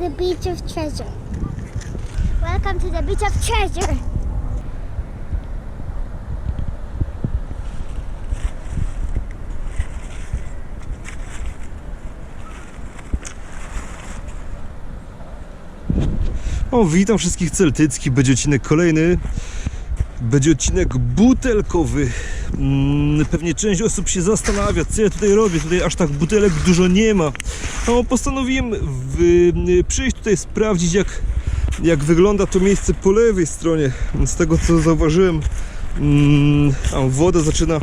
the beach of treasure. Welcome to the beach of treasure. O, witam wszystkich celtyckich. Będzie odcinek kolejny. Będzie odcinek butelkowy. Mm, Pewnie część osób się zastanawia, co ja tutaj robię. Tutaj aż tak butelek dużo nie ma. No, postanowiłem w, y, przyjść tutaj sprawdzić, jak, jak wygląda to miejsce po lewej stronie. Z tego co zauważyłem, mm, tam woda zaczyna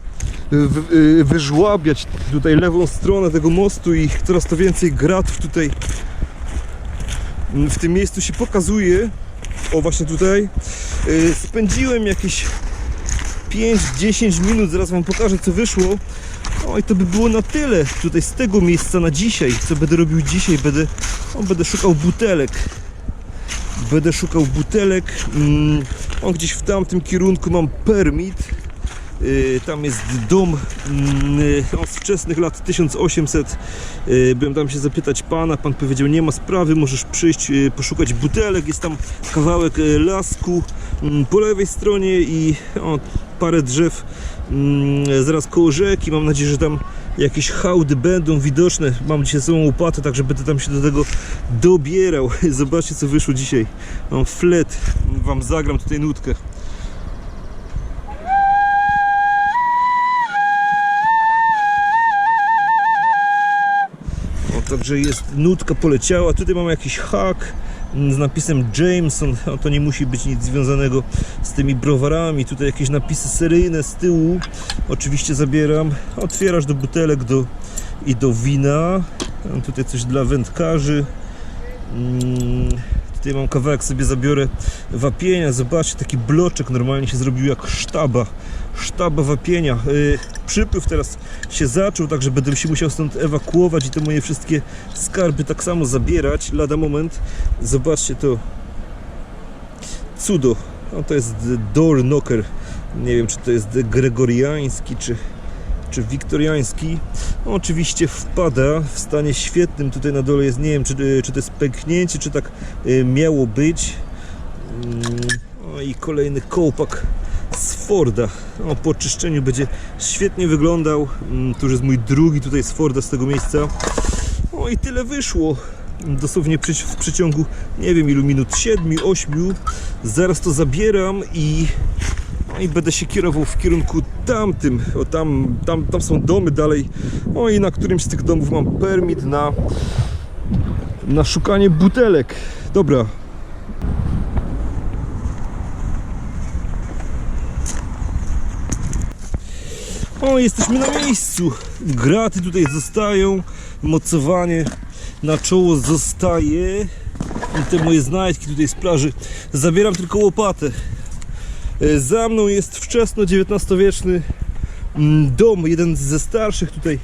wy, y, wyżłabiać tutaj lewą stronę tego mostu i coraz to więcej gratów tutaj w tym miejscu się pokazuje. O, właśnie tutaj. Yy, Spędziłem jakieś 5-10 minut, zaraz Wam pokażę co wyszło. O i to by było na tyle tutaj z tego miejsca na dzisiaj. Co będę robił dzisiaj? Będę, o, będę szukał butelek. Będę szukał butelek. Mm, o, gdzieś w tamtym kierunku mam permit. Yy, Tam jest dom mm, yy, on z wczesnych lat 1800. Yy, Byłem tam się zapytać pana. Pan powiedział: Nie ma sprawy, możesz przyjść, poszukać butelek. Jest tam kawałek lasku mm, po lewej stronie i o, parę drzew mm, zaraz koło rzeki. Mam nadzieję, że tam jakieś hałdy będą widoczne. Mam dzisiaj sobą łopatę, także będę tam się do tego dobierał. Zobaczcie, co wyszło dzisiaj. Mam flet, wam zagram tutaj nutkę. Także jest nutka poleciała. Tutaj mamy jakiś hak mm, z napisem Jameson. O, to nie musi być nic związanego z tymi browarami. Tutaj jakieś napisy seryjne z tyłu. Oczywiście zabieram. Otwierasz do butelek do, i do wina. Mam tutaj coś dla wędkarzy. Tutaj mam kawałek, sobie zabiorę wapienia. Zobaczcie, taki bloczek normalnie się zrobił jak sztaba. Sztaba wapienia. Yy, przypływ teraz się zaczął, także będę się musiał stąd ewakuować i te moje wszystkie skarby tak samo zabierać. Lada moment. Zobaczcie to. Cudo. No, to jest door knocker. Nie wiem, czy to jest gregoriański, czy, czy wiktoriański. No, oczywiście wpada w stanie świetnym. Tutaj na dole jest, nie wiem, czy, czy to jest pęknięcie, czy tak y, miało być. Mm, O i kolejny kołpak z Forda. O, po czyszczeniu będzie świetnie wyglądał. Mm, Tu już jest mój drugi tutaj z Forda z tego miejsca. O i tyle wyszło. Dosłownie w przeciągu nie wiem ilu minut, 7, 8. Zaraz to zabieram i i będę się kierował w kierunku tamtym. O tam, tam, tam są domy dalej. O i na którymś z tych domów mam permit na, na szukanie butelek. Dobra. O, jesteśmy na miejscu. Graty tutaj zostają. Mocowanie na czoło zostaje. I te moje znajdki tutaj z plaży. Zabieram tylko łopatę. E, Za mną jest wczesno XIX-wieczny mm, dom, jeden ze starszych tutaj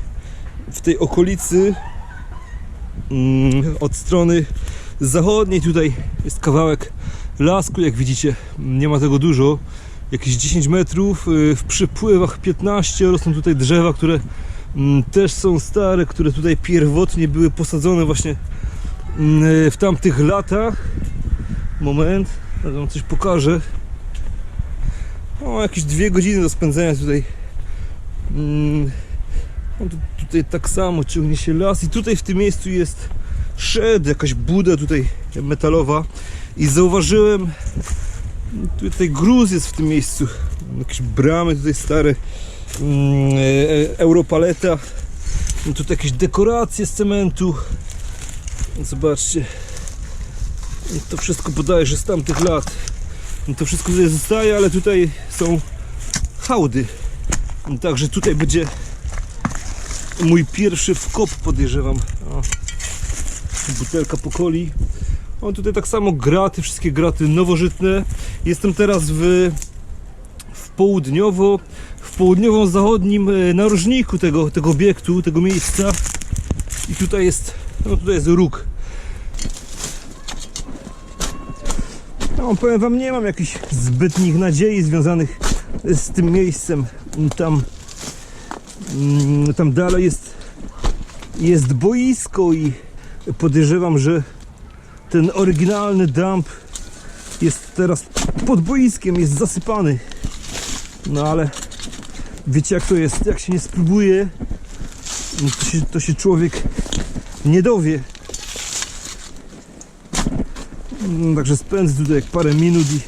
w tej okolicy. Mm, Od strony zachodniej tutaj jest kawałek lasku, jak widzicie, nie ma tego dużo. Jakieś 10 metrów, y, w przypływach 15 rosną tutaj drzewa, które mm, też są stare, które tutaj pierwotnie były posadzone właśnie y, w tamtych latach. Moment, ja wam coś pokażę. O, jakieś dwie godziny do spędzenia tutaj. Mm, no, tu, tutaj tak samo ciągnie się las i tutaj w tym miejscu jest shed, jakaś buda tutaj metalowa. I zauważyłem tutaj gruz jest w tym miejscu. Jakieś bramy tutaj stare. Mm, e, europaleta. No, tutaj jakieś dekoracje z cementu. Zobaczcie. To wszystko podaje, że z tamtych lat no, to wszystko tutaj zostaje, ale tutaj są hałdy. No, także tutaj będzie mój pierwszy wkop podejrzewam. O, butelka po coli o tutaj tak samo graty, wszystkie graty nowożytne. Jestem teraz w, w południowo w południowo-zachodnim e, narożniku tego, tego obiektu, tego miejsca. I tutaj jest no tutaj jest róg no, powiem wam, nie mam jakichś zbytnich nadziei związanych z tym miejscem tam mm, tam dalej jest jest boisko i podejrzewam, że ten oryginalny dump jest teraz pod boiskiem, jest zasypany. No ale wiecie jak to jest, jak się nie spróbuje, no to się, to się człowiek nie dowie. No, Także spędzę tutaj parę minut i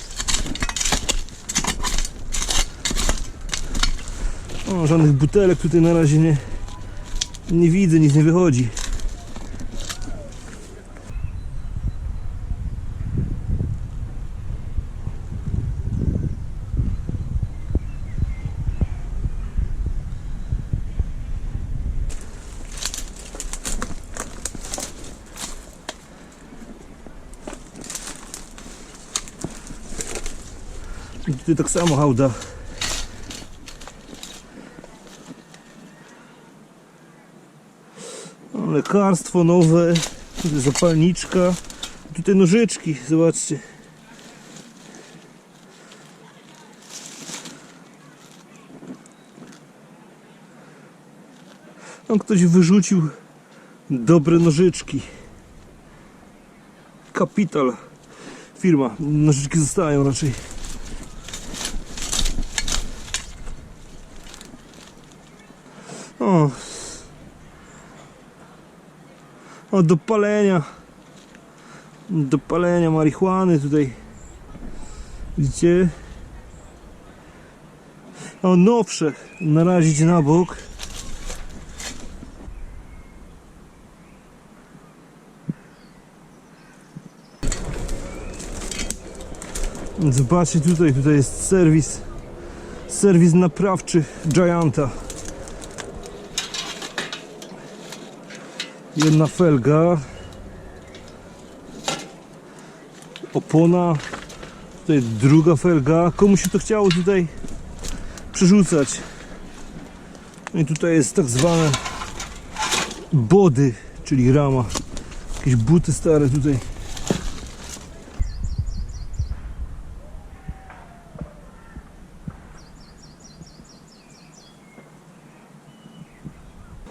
o, żadnych butelek tutaj na razie nie, nie widzę, nic nie wychodzi. Tutaj tak samo hałda. O, Lekarstwo nowe, tutaj zapalniczka, tutaj nożyczki, zobaczcie. Tam ktoś wyrzucił dobre nożyczki. Kapital. Firma. Nożyczki zostają raczej. O. O, do palenia. Do palenia marihuany tutaj. Widzicie? O, nowsze. Narazić na bok. Zobaczcie tutaj, tutaj jest serwis. Serwis naprawczy Gianta. Jedna felga. Opona. Tutaj druga felga. Komu się to chciało tutaj przerzucać? No i tutaj jest tak zwane body czyli rama. Jakieś buty stare tutaj.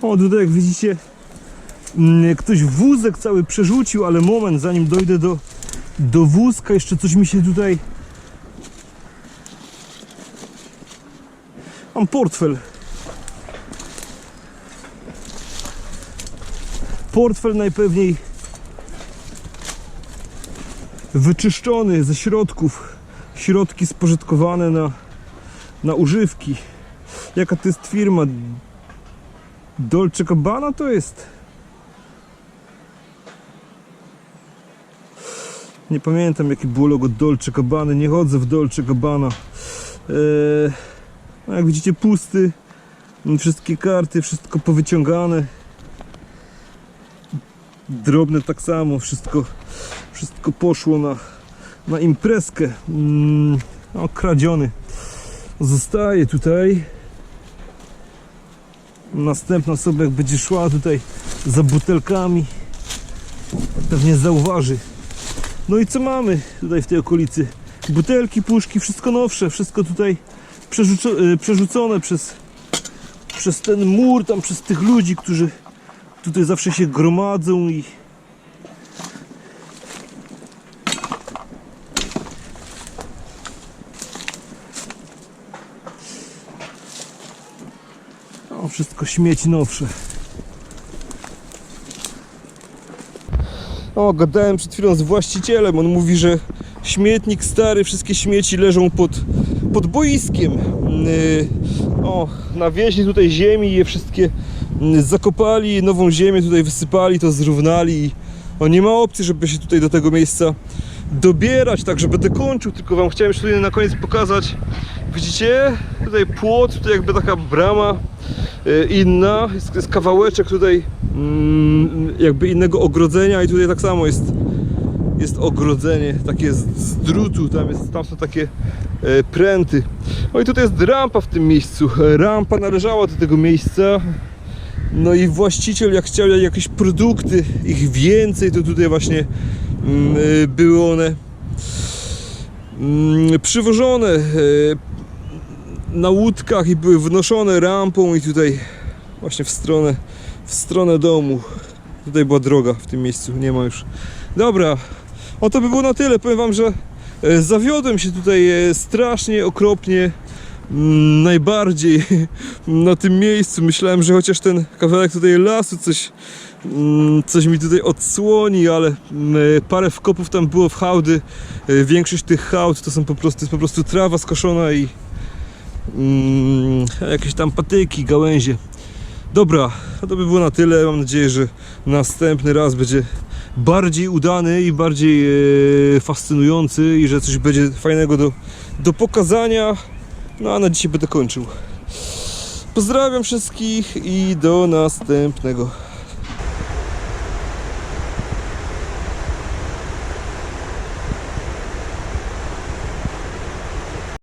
O tutaj jak widzicie ktoś wózek cały przerzucił, ale moment, zanim dojdę do, do wózka, jeszcze coś mi się tutaj... Mam portfel. Portfel najpewniej wyczyszczony ze środków. Środki spożytkowane na, na używki. Jaka to jest firma? Dolce Gabbana to jest? Nie pamiętam jakie było logo Dolce Gabbana, nie chodzę w Dolce Gabbana. Eee, no jak widzicie pusty, wszystkie karty, wszystko powyciągane. Drobne tak samo, wszystko, wszystko poszło na, na imprezkę. Mm, no, kradziony. Zostaje tutaj. Następna osoba jak będzie szła tutaj za butelkami, pewnie zauważy no i co mamy tutaj w tej okolicy? Butelki, puszki, wszystko nowsze, wszystko tutaj y, przerzucone przez, przez ten mur, tam przez tych ludzi, którzy tutaj zawsze się gromadzą i o, wszystko śmieci nowsze. O, gadałem przed chwilą z właścicielem. On mówi, że śmietnik stary, wszystkie śmieci leżą pod, pod boiskiem. Yy, o, nawieźli tutaj ziemi, je wszystkie yy, zakopali, nową ziemię tutaj wysypali, to zrównali. O, nie ma opcji, żeby się tutaj do tego miejsca dobierać, także będę kończył, tylko wam chciałem jeszcze tutaj na koniec pokazać. Widzicie? Tutaj płot, tutaj jakby taka brama yy, inna, jest, jest kawałeczek tutaj jakby innego ogrodzenia i tutaj tak samo jest jest ogrodzenie takie z, drutu, tam, jest, tam są takie e, pręty. No i tutaj jest rampa w tym miejscu. Rampa należała do tego miejsca. No i właściciel jak chciał jakieś produkty, ich więcej, to tutaj właśnie mm, e, były one mm, przywożone e, na łódkach i były wnoszone rampą i tutaj właśnie w stronę, w stronę domu. Tutaj była droga w tym miejscu, nie ma już. Dobra, O to by było na tyle. Powiem wam, że e, zawiodłem się tutaj e, strasznie, okropnie. Mm, Najbardziej na tym miejscu. Myślałem, że chociaż ten kawałek tutaj lasu coś, mm, coś mi tutaj odsłoni, ale mm, e, parę wkopów tam było w hałdy. Większość tych hałd to są po prostu, jest po prostu trawa skoszona i jakieś tam patyki, gałęzie. Dobra, to by było na tyle. Mam nadzieję, że następny raz będzie bardziej udany i bardziej e, fascynujący i że coś będzie fajnego do, do pokazania. No a na dzisiaj będę kończył. Pozdrawiam wszystkich i do następnego.